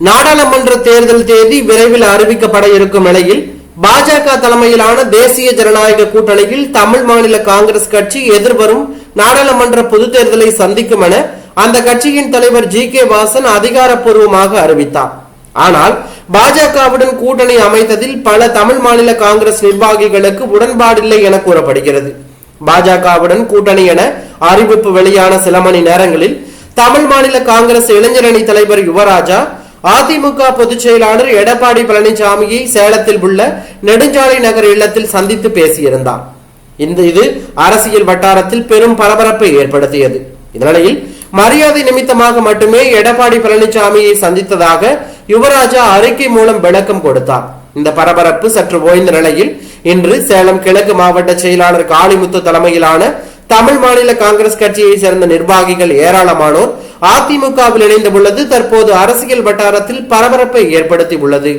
நாடாளுமன்ற தேர்தல் தேதி விரைவில் அறிவிக்கப்பட இருக்கும் நிலையில் பாஜக தலைமையிலான தேசிய ஜனநாயக கூட்டணியில் தமிழ் மாநில காங்கிரஸ் கட்சி எதிர்வரும் நாடாளுமன்ற பொது தேர்தலை சந்திக்கும் என அந்த கட்சியின் தலைவர் ஜி கே வாசன் அதிகாரப்பூர்வமாக அறிவித்தார். ஆனால் பாஜகவுடன் கூட்டணி அமைத்ததில் பல தமிழ் மாநில காங்கிரஸ் நிர்வாகிகளுக்கு உடன்பாடில்லை என கூறப்படுகிறது. பாஜகவுடன் கூட்டணி என அறிவிப்பு வெளியான சில மணி நேரங்களில் தமிழ் மாநில காங்கிரஸ் இளைஞரணி தலைவர் யுவராஜா அதிமுக பொதுச் செயலாளர் எடப்பாடி பழனிசாமியை சேலத்தில் உள்ள நெடுஞ்சாலை நகர் இல்லத்தில் சந்தித்து பேசியிருந்தார். இந்த இது அரசியல் வட்டாரத்தில் பெரும் பரபரப்பை ஏற்படுத்தியது. இந்நிலையில் மரியாதை நிமித்தமாக மட்டுமே எடப்பாடி பழனிசாமியை சந்தித்ததாக யுவராஜா அறிக்கை மூலம் விளக்கம் கொடுத்தார். இந்த பரபரப்பு சற்று ஓய்ந்த நிலையில் இன்று சேலம் கிழக்கு மாவட்ட செயலாளர் காளிமுத்து தலைமையிலான தமிழ் மாநில காங்கிரஸ் கட்சியை சேர்ந்த நிர்வாகிகள் ஏராளமானோர் அதிமுகவில் இணைந்துள்ளது தற்போது அரசியல் வட்டாரத்தில் பரபரப்பை ஏற்படுத்தி உள்ளது.